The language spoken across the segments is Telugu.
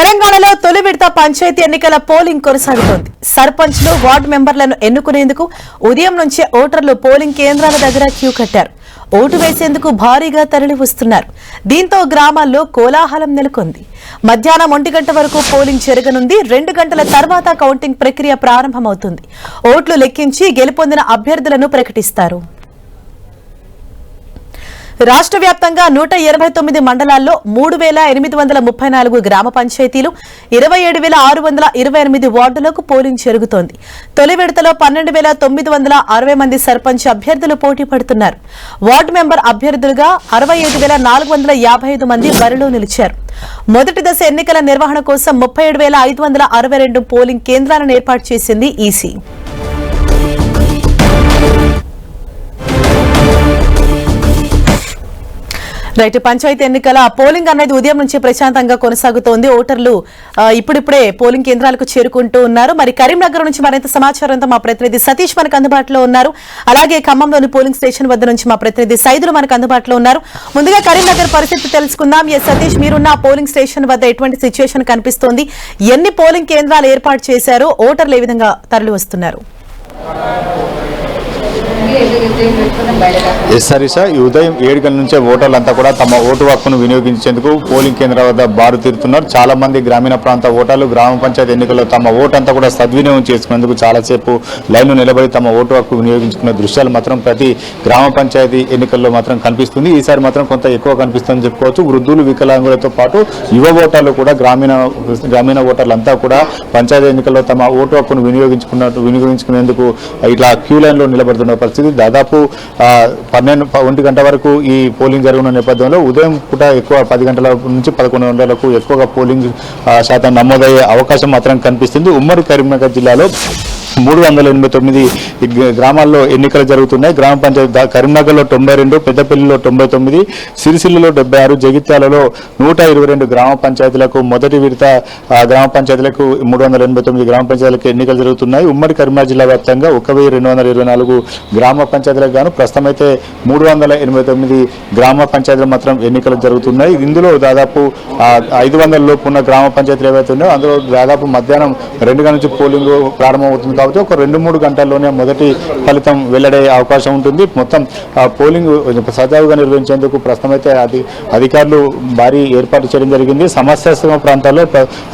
తెలంగాణలో తొలి విడత పంచాయతీ ఎన్నికల పోలింగ్ కొనసాగుతోంది. సర్పంచ్లు వార్డు మెంబర్లను ఎన్నుకునేందుకు ఉదయం నుంచే ఓటర్లు పోలింగ్ కేంద్రాల దగ్గర క్యూ కట్టారు. ఓటు వేసేందుకు భారీగా తరలి వస్తున్నారు. దీంతో గ్రామాల్లో కోలాహలం నెలకొంది. మధ్యాహ్నం ఒంటి గంట వరకు పోలింగ్ జరగనుంది. రెండు గంటల తర్వాత కౌంటింగ్ ప్రక్రియ ప్రారంభమవుతుంది. ఓట్లు లెక్కించి గెలుపొందిన అభ్యర్థులను ప్రకటిస్తారు. రాష్ట్ర వ్యాప్తంగా నూట ఇరవై తొమ్మిది మండలాల్లో మూడు వేల ఎనిమిది వందల ముప్పై నాలుగు గ్రామ పంచాయతీలు ఇరవై ఏడు వేల ఆరు వందల ఇరవై ఎనిమిది వార్డులకు పోలింగ్ జరుగుతోంది. తొలి విడతలో పన్నెండు వేల తొమ్మిది వందల అరవై మంది సర్పంచ్ అభ్యర్థులు పోటీ పడుతున్నారు. వార్డు మెంబర్ అభ్యర్థులుగా అరవై ఐదు వేల నాలుగు వందల యాభై ఐదు మంది బరిలో నిలిచారు. మొదటి దశ ఎన్నికల నిర్వహణ కోసం ముప్పై ఏడు వేల ఐదు వందల అరవై రెండు పోలింగ్ కేంద్రాలను ఏర్పాటు చేసింది ఈసీ. రైట్ పంచాయతీ ఎన్నికల పోలింగ్ అనేది ఉదయం నుంచి ప్రశాంతంగా కొనసాగుతోంది. ఓటర్లు ఇప్పుడిప్పుడే పోలింగ్ కేంద్రాలకు చేరుకుంటూ ఉన్నారు. మరి కరీంనగర్ నుంచి మరింత సమాచారంతో మా ప్రతినిధి సతీష్ మనకు అందుబాటులో ఉన్నారు. అలాగే ఖమ్మంలోని పోలింగ్ స్టేషన్ వద్ద నుంచి మా ప్రతినిధి సైదులు మనకు అందుబాటులో ఉన్నారు. ముందుగా కరీంనగర్ పరిస్థితి తెలుసుకుందాం. ఏ సతీష్ మీరున్న పోలింగ్ స్టేషన్ వద్ద ఎటువంటి సిచ్యువేషన్ కనిపిస్తోంది? ఎన్ని పోలింగ్ కేంద్రాలు ఏర్పాటు చేశారు? ఓటర్లు ఏ విధంగా తరలి వస్తున్నారు ఎస్ హరీష ఈ ఉదయం ఏడు గంటల నుంచే ఓటర్లంతా కూడా తమ ఓటు హక్కును వినియోగించేందుకు పోలింగ్ కేంద్రాల వద్ద బారు తీరుతున్నారు. చాలా మంది గ్రామీణ ప్రాంత ఓటర్లు గ్రామ పంచాయతీ ఎన్నికల్లో తమ ఓటు అంతా కూడా సద్వినియోగం చేసుకునేందుకు చాలాసేపు లైన్లో నిలబడి తమ ఓటు హక్కు వినియోగించుకున్న దృశ్యాలు మాత్రం ప్రతి గ్రామ పంచాయతీ ఎన్నికల్లో మాత్రం కనిపిస్తుంది. ఈసారి మాత్రం కొంత ఎక్కువ కనిపిస్తుందని చెప్పుకోవచ్చు. వృద్ధులు వికలాంగులతో పాటు యువ ఓటర్లు కూడా గ్రామీణ గ్రామీణ ఓటర్లంతా కూడా పంచాయతీ ఎన్నికల్లో తమ ఓటు హక్కును వినియోగించుకున్నట్టు వినియోగించుకునేందుకు ఇట్లా క్యూ లైన్లో నిలబడుతున్న పరిస్థితి దాదాపు పన్నెండు ఒంటి గంట వరకు ఈ పోలింగ్ జరుగుతున్న నేపథ్యంలో ఉదయం పూట ఎక్కువ పది గంటల నుంచి పదకొండు గంటలకు ఎక్కువగా పోలింగ్ శాతం నమోదయ్యే అవకాశం మాత్రం కనిపిస్తుంది. ఉమ్మడి కరీంనగర్ జిల్లాలో మూడు వందల ఎనభై తొమ్మిది గ్రామాల్లో ఎన్నికలు జరుగుతున్నాయి. గ్రామ పంచాయతీ కరీంనగర్లో తొంభై రెండు పెద్దపల్లిలో తొంభై తొమ్మిది సిరిసిల్లలో డెబ్బై ఆరు జగిత్యాలలో నూట ఇరవై రెండు గ్రామ పంచాయతీలకు మొదటి విడత గ్రామ పంచాయతీలకు మూడు వందల ఎనభై తొమ్మిది గ్రామ పంచాయతీలకు ఎన్నికలు జరుగుతున్నాయి. ఉమ్మడి కరీంనగర్ జిల్లా వ్యాప్తంగా ఒక వెయ్యి రెండు వందల ఇరవై నాలుగు గ్రామ పంచాయతీలకు గాను ప్రస్తుతం అయితే మూడు వందల ఎనభై తొమ్మిది గ్రామ పంచాయతీలు మాత్రం ఎన్నికలు జరుగుతున్నాయి. ఇందులో దాదాపు ఐదు వందల లోపు ఉన్న గ్రామ పంచాయతీలు ఏవైతే ఉన్నాయో అందులో దాదాపు మధ్యాహ్నం రెండు గంటల నుంచి పోలింగ్ ప్రారంభమవుతుంది. కాబట్టి ఒక రెండు మూడు గంటల్లోనే మొదటి ఫలితం వెల్లడే అవకాశం ఉంటుంది. మొత్తం ఆ, పోలింగ్ సజావుగా నిర్వహించేందుకు ప్రస్తుతమైతే అది అధికారులు భారీ ఏర్పాటు చేయడం జరిగింది. సమస్యాత్మక ప్రాంతాల్లో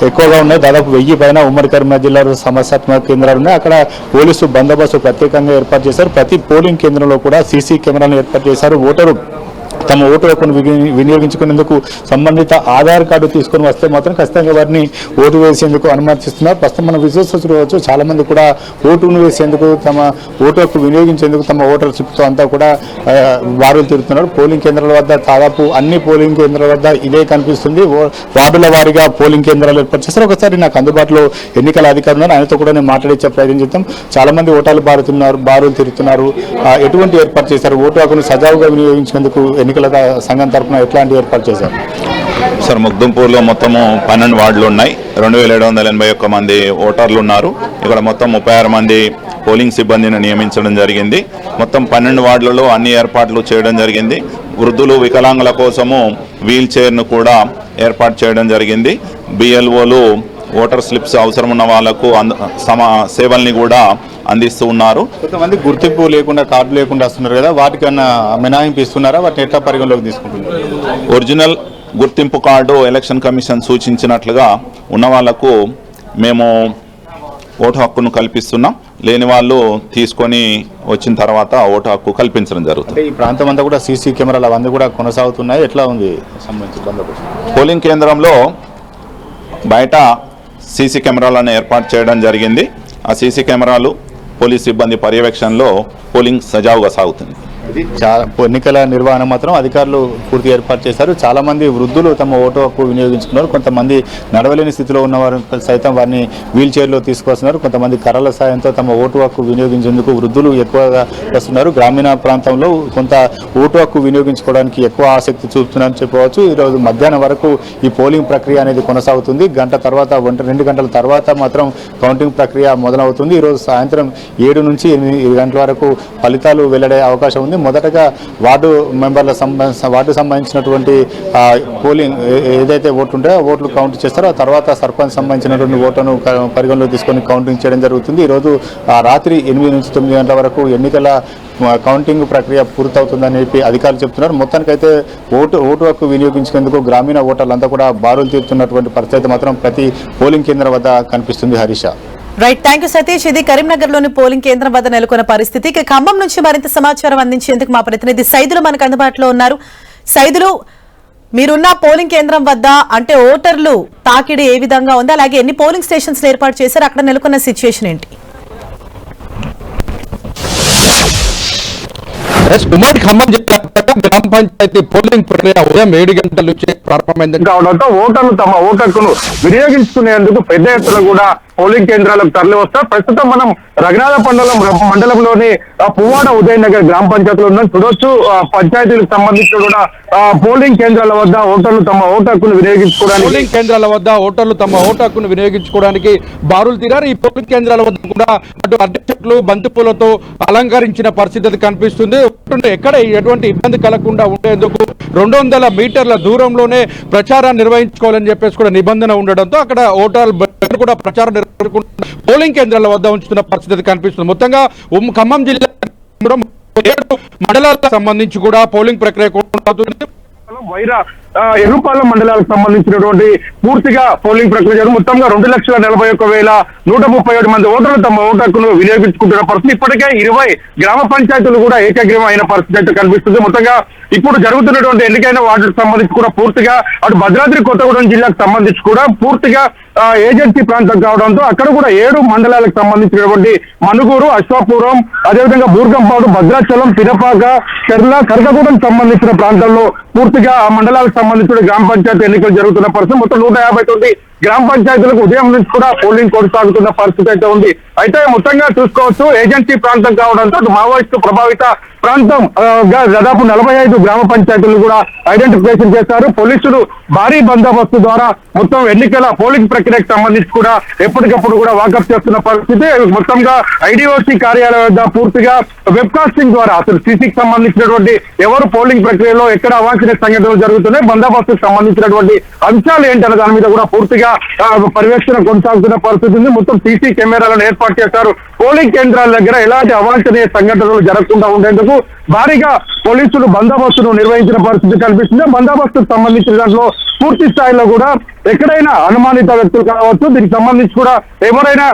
ఎక్కువగా ఉన్నాయి. దాదాపు వెయ్యి పైన ఉమ్మడి కరీంనగర్ జిల్లాలో సమస్యాత్మక కేంద్రాలు ఉన్నాయి. అక్కడ పోలీసు బందోబస్తు ప్రత్యేకంగా ఏర్పాటు చేశారు. ప్రతి పోలింగ్ కేంద్రంలో కూడా సీసీ కెమెరాలను ఏర్పాటు చేశారు. ఓటరు తమ ఓటు హక్కును వినియోగించుకునేందుకు సంబంధిత ఆధార్ కార్డు తీసుకొని వస్తే మాత్రం ఖచ్చితంగా వారిని ఓటు వేసేందుకు అనుమతిస్తున్నారు. ప్రస్తుతం మనం విజువల్స్ చూడవచ్చు. చాలా మంది కూడా ఓటును వేసేందుకు తమ ఓటు హక్కు వినియోగించేందుకు తమ ఓటర్ చిప్తో అంతా కూడా ఆ, బారులు తిరుగుతున్నారు. పోలింగ్ కేంద్రాల వద్ద దాదాపు అన్ని పోలింగ్ కేంద్రాల వద్ద ఇదే కనిపిస్తుంది. ఓ- వార్డుల వారీగా పోలింగ్ కేంద్రాలు ఏర్పాటు చేస్తారు ఒకసారి నాకు అందుబాటులో ఎన్నికల అధికారులు ఉన్నారు. ఆయనతో కూడా నేను మాట్లాడించే ప్రయత్నం చేద్దాం. చాలా మంది ఓటాలు బారుతున్నారు బారులు తిరుగుతున్నారు. ఎటువంటి ఏర్పాటు చేశారు? ఓటు హక్కును సజావుగా వినియోగించేందుకు ఎన్నికల సంఘం తరఫున ఎట్లాంటి ఏర్పాటు చేశారు? సార్ ముగ్దుంపూర్లో మొత్తము పన్నెండు వార్డులు ఉన్నాయి. రెండు వేల ఏడు వందల ఎనభై ఒక్క మంది ఓటర్లు ఉన్నారు. ఇక్కడ మొత్తం ముప్పై ఆరు మంది పోలింగ్ సిబ్బందిని నియమించడం జరిగింది. మొత్తం పన్నెండు వార్డులలో అన్ని ఏర్పాట్లు చేయడం జరిగింది. వృద్ధులు వికలాంగుల కోసము వీల్ చైర్ను కూడా ఏర్పాటు చేయడం జరిగింది. బిఎల్ఓలు ఓటర్ స్లిప్స్ అవసరం ఉన్న వాళ్ళకు అంద సమ సేవల్ని కూడా అందిస్తూ ఉన్నారు. కొంతమంది గుర్తింపు లేకుండా కార్డు లేకుండా వస్తున్నారు కదా వాటికన్నా మినహాయింపు ఇస్తున్నారా? వాటిని ఎట్లా పరిగణలోకి తీసుకుంటున్నారు? ఒరిజినల్ గుర్తింపు కార్డు ఎలక్షన్ కమిషన్ సూచించినట్లుగా ఉన్న వాళ్ళకు మేము ఓటు హక్కును కల్పిస్తున్నాం. లేని వాళ్ళు తీసుకొని వచ్చిన తర్వాత ఓటు హక్కు కల్పించడం జరుగుతుంది. ఈ ప్రాంతం అంతా కూడా సీసీ కెమెరాలు అవన్నీ కూడా కొనసాగుతున్నాయి. ఎట్లా ఉంది పోలింగ్ కేంద్రంలో బయట సీసీ కెమెరాలను ఏర్పాటు చేయడం జరిగింది. ఆ సీసీ కెమెరాలు పోలీస్ సిబ్బంది పర్యవేక్షణలో పోలింగ్ సజావుగా సాగుతుంది. చాలా ఎన్నికల నిర్వహణ మాత్రం అధికారులు పూర్తి ఏర్పాటు చేశారు. చాలా మంది వృద్ధులు తమ ఓటు హక్కు వినియోగించుకున్నారు. కొంతమంది నడవలేని స్థితిలో ఉన్నవారు సైతం వారిని వీల్ చైర్లో తీసుకొస్తున్నారు కొంతమంది కర్రల సాయంతో తమ ఓటు హక్కు వినియోగించేందుకు వృద్ధులు ఎక్కువగా వస్తున్నారు. గ్రామీణ ప్రాంతంలో కొంత ఓటు హక్కు వినియోగించుకోవడానికి ఎక్కువ ఆసక్తి చూపుతున్నారని చెప్పవచ్చు. ఈరోజు మధ్యాహ్నం వరకు ఈ పోలింగ్ ప్రక్రియ అనేది కొనసాగుతుంది. గంట తర్వాత ఒంట రెండు గంటల తర్వాత మాత్రం కౌంటింగ్ ప్రక్రియ మొదలవుతుంది. ఈరోజు సాయంత్రం ఏడు నుంచి ఎనిమిది గంటల వరకు ఫలితాలు వెల్లడే అవకాశం ఉంది. మొదటగా వార్డు మెంబర్ల సంబంధించిన వార్డు సంబంధించినటువంటి పోలింగ్ ఏదైతే ఓట్లు ఉంటాయో ఓట్లు కౌంట్ చేస్తారో ఆ తర్వాత సర్పంచ్ సంబంధించినటువంటి ఓట్లను పరిగణలో తీసుకొని కౌంటింగ్ చేయడం జరుగుతుంది. ఈరోజు రాత్రి ఎనిమిది నుంచి తొమ్మిది గంటల వరకు ఎన్నికల కౌంటింగ్ ప్రక్రియ పూర్తవుతుందని చెప్పి అధికారులు చెప్తున్నారు. మొత్తానికైతే ఓటు ఓటు హక్కు వినియోగించేందుకు గ్రామీణ ఓటర్లంతా కూడా బారులు తీరుతున్నటువంటి పరిస్థితి మాత్రం ప్రతి పోలింగ్ కేంద్రం వద్ద కనిపిస్తుంది Harisha right thank you Satish ఇది కరీంనగర్లోని పోలింగ్ కేంద్రం వద్ద నెలకొన్న పరిస్థితి. ఇక ఖమ్మం నుంచి మరింత సమాచారం అందించేందుకు మా ప్రతినిధి సైదులు మనకు అందుబాటులో ఉన్నారు. సైదులు మీరున్న పోలింగ్ కేంద్రం వద్ద అంటే ఓటర్లు తాకిడి ఏ విధంగా ఉంది? అలాగే ఎన్ని పోలింగ్ స్టేషన్స్ ఏర్పాటు చేశారు? అక్కడ నెలకొన్న సిచ్యుయేషన్ ఏంటి? ఉమ్మడి ఖమ్మం జిల్లా గ్రామ పంచాయతీ పోలింగ్ ప్రక్రియ ఉదయం ఏడు గంటల నుంచి ప్రారంభమైంది. కావడంతో ఓటర్లు తమ ఓటు హక్కును వినియోగించుకునేందుకు పెద్ద ఎత్తున కూడా పోలింగ్ కేంద్రాలకు తరలి వస్తారు ప్రస్తుతం మనం రఘునాథ మండలం మండలంలోని పువ్వాడ ఉదయ్ నగర్ గ్రామ పంచాయతీలో ఉన్నాం. చూడొచ్చు పంచాయతీలకు సంబంధించిన కూడా పోలింగ్ కేంద్రాల వద్ద ఓటర్లు తమ ఓటు హక్కును వినియోగించుకోవడానికి పోలింగ్ కేంద్రాల వద్ద ఓటర్లు తమ ఓటు హక్కును వినియోగించుకోవడానికి బారులు తీరారు. ఈ పోలింగ్ కేంద్రాల వద్ద కూడా అటు అరటి చెట్లు అలంకరించిన పరిస్థితి కనిపిస్తుంది. ఎక్కడ ఎటువంటి ఇబ్బంది కలగకుండా ఉండేందుకు రెండు వందల మీటర్ల దూరంలోనే ప్రచారాన్ని నిర్వహించుకోవాలని చెప్పేసి కూడా నిబంధన ఉండడంతో అక్కడ ఓటర్లు కూడా ప్రచారం పోలింగ్ కేంద్రాల వద్ద ఉంచుతున్న పరిస్థితి కనిపిస్తుంది. మొత్తంగా ఖమ్మం జిల్లా మండలాలకు సంబంధించి కూడా పోలింగ్ ప్రక్రియ కొనసాగుతుంది వైరా ఎర్రుపాలెం మండలాలకు సంబంధించినటువంటి పూర్తిగా పోలింగ్ ప్రక్రియ మొత్తంగా రెండు లక్షల నలభై ఒక్క వేల నూట ముప్పై ఏడు మంది ఓటర్లు తమ ఓటు హక్కును వినియోగించుకుంటున్న పరిస్థితి. ఇప్పటికే ఇరవై గ్రామ పంచాయతీలు కూడా ఏకగ్రీవం అయిన పరిస్థితి అయితే కనిపిస్తుంది. మొత్తంగా ఇప్పుడు జరుగుతున్నటువంటి ఎన్నికైన వార్డులకు సంబంధించి కూడా పూర్తిగా అటు భద్రాద్రి కొత్తగూడెం జిల్లాకు సంబంధించి కూడా పూర్తిగా ఏజెన్సీ ప్రాంతం కావడంతో అక్కడ కూడా ఏడు మండలాలకు సంబంధించినటువంటి మనుగూరు అశ్వాపురం అదేవిధంగా బూర్గంపాడు భద్రాచలం పినపాక చెర్ల కరకగూడెం సంబంధించిన ప్రాంతాల్లో పూర్తిగా ఆ మండలాలకు సంబంధించిన గ్రామ పంచాయతీ ఎన్నికలు జరుగుతున్న పరిస్థితి మొత్తం నూట యాభై తొమ్మిది గ్రామ పంచాయతీలకు ఉదయం నుంచి కూడా పోలింగ్ కొనసాగుతున్న పరిస్థితి అయితే ఉంది. అయితే మొత్తంగా చూసుకోవచ్చు ఏజెన్సీ ప్రాంతం కావడంతో మావోయిస్టు ప్రభావిత ప్రాంతం. గా దాదాపు నలభై ఐదు గ్రామ పంచాయతీలు కూడా ఐడెంటిఫికేషన్ చేశారు. పోలీసులు భారీ బందోబస్తు ద్వారా మొత్తం ఎన్నికల పోలింగ్ ప్రక్రియకు సంబంధించి కూడా ఎప్పటికప్పుడు కూడా వాకప్ చేస్తున్న పరిస్థితి. మొత్తంగా ఐడిఓసి కార్యాలయం వద్ద పూర్తిగా వెబ్ కాస్టింగ్ ద్వారా అసలు సీసీకి సంబంధించినటువంటి ఎవరు పోలింగ్ ప్రక్రియలో ఎక్కడ అవాంఛనీయ సంఘటనలు జరుగుతున్నాయి బందోబస్తుకు సంబంధించినటువంటి అంశాలు ఏంటనే దాని మీద కూడా పూర్తిగా పర్యవేక్షణ కొనసాగుతున్న పరిస్థితి ఉంది మొత్తం సీసీ కెమెరాలను ఏర్పాటు చేశారు. పోలింగ్ కేంద్రాల దగ్గర ఎలాంటి అవాంఛనీయ సంఘటనలు జరగకుండా ఉండేందుకు భారీగా పోలీసులు బందోబస్తును నిర్వహించిన పరిస్థితి కనిపిస్తుంది. బందోబస్తుకు సంబంధించిన దాంట్లో పూర్తి స్థాయిలో కూడా ఎక్కడైనా అనుమానిత వ్యక్తులు కావచ్చు. దీనికి సంబంధించి కూడా ఎవరైనా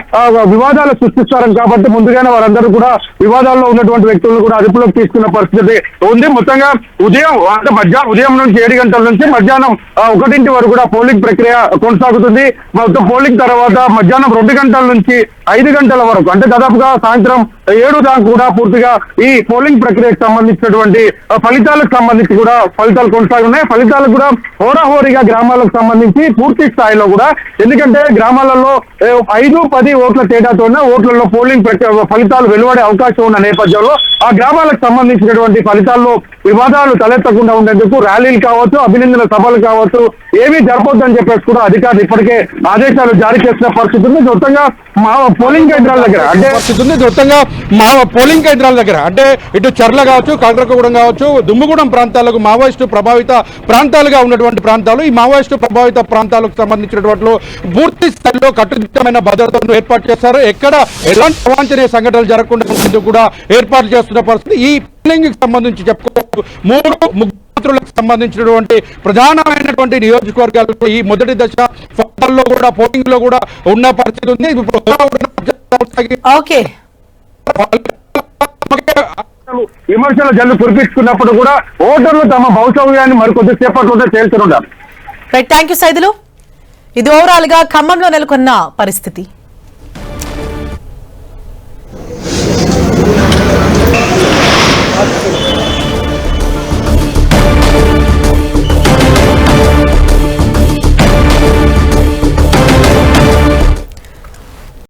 వివాదాలు సృష్టిస్తారని కాబట్టి ముందుగానే వారందరూ కూడా వివాదాల్లో ఉన్నటువంటి వ్యక్తులను కూడా అదుపులోకి తీసుకున్న పరిస్థితి ఉంది. మొత్తంగా ఉదయం అంటే మధ్యాహ్నం ఉదయం నుంచి ఏడు గంటల నుంచి మధ్యాహ్నం ఒకటింటి వరకు కూడా పోలింగ్ ప్రక్రియ కొనసాగుతుంది. మొత్తం పోలింగ్ తర్వాత మధ్యాహ్నం రెండు గంటల నుంచి ఐదు గంటల వరకు అంటే దాదాపుగా సాయంత్రం ఏడు దాకా కూడా పూర్తిగా ఈ పోలింగ్ ప్రక్రియ సంబంధించినటువంటి ఆ, ఫలితాలకు సంబంధించి కూడా ఫలితాలు కొనసాగున్నాయి. ఫలితాలు కూడా హోరాహోరీగా గ్రామాలకు సంబంధించి పూర్తి స్థాయిలో కూడా. ఎందుకంటే గ్రామాలలో ఐదు పది ఓట్ల తేడాతోనే ఓట్లలో పోలింగ్ ఫలితాలు వెలువడే అవకాశం ఉన్న నేపథ్యంలో ఆ గ్రామాలకు సంబంధించినటువంటి ఫలితాల్లో వివాదాలు తలెత్తకుండా ఉండేందుకు ర్యాలీలు కావచ్చు అభినందన సభలు కావచ్చు ఏమీ జరపొద్దని చెప్పేసి కూడా అధికారులు ఇప్పటికే ఆదేశాలు జారీ చేసిన పరిస్థితి ఉంది. మొత్తంగా మా పోలింగ్ కేంద్రాల దగ్గర అంటే పరిస్థితి ఉంది. మొత్తంగా మా పోలింగ్ కేంద్రాల దగ్గర అంటే ఇటు చర్ల కావచ్చు కాకరకగూడెం కావచ్చు దుమ్ముగూడెం ప్రాంతాలకు మావోయిస్టు ప్రభావిత ప్రాంతాలుగా ఉన్నటువంటి ప్రాంతాలు ఈ మావోయిస్టు ప్రభావిత ప్రాంతాలకు సంబంధించినటువంటి పూర్తి స్థాయిలో కట్టుదిట్టమైన భద్రతను ఏర్పాటు చేశారు. ఎక్కడ ఎలాంటి అవాంఛనీయ సంఘటనలు జరగకుండా కూడా ఏర్పాటు చేస్తున్న పరిస్థితి. ఈ కి సంబంధించి చెప్పుకోవచ్చు. మూడు ముగ్గురులకు సంబంధించినటువంటి ప్రధానమైనటువంటి నియోజకవర్గాలు ఈ మొదటి దశ ఫలితాల్లో కూడా పోలింగ్లో కూడా ఉన్న పరిస్థితి ఉంది. ఇప్పుడు ఓకే. విమర్శల జల్లు కురిపించుకున్నప్పుడు కూడా ఓటర్లు తమ భవితవ్యాన్ని మరికొద్ది సేపట్లోనే తేల్చనున్నారు. రైట్ థ్యాంక్ యూ సైదులు ఇది ఓవరాల్గా ఖమ్మంలో నెలకొన్న పరిస్థితి.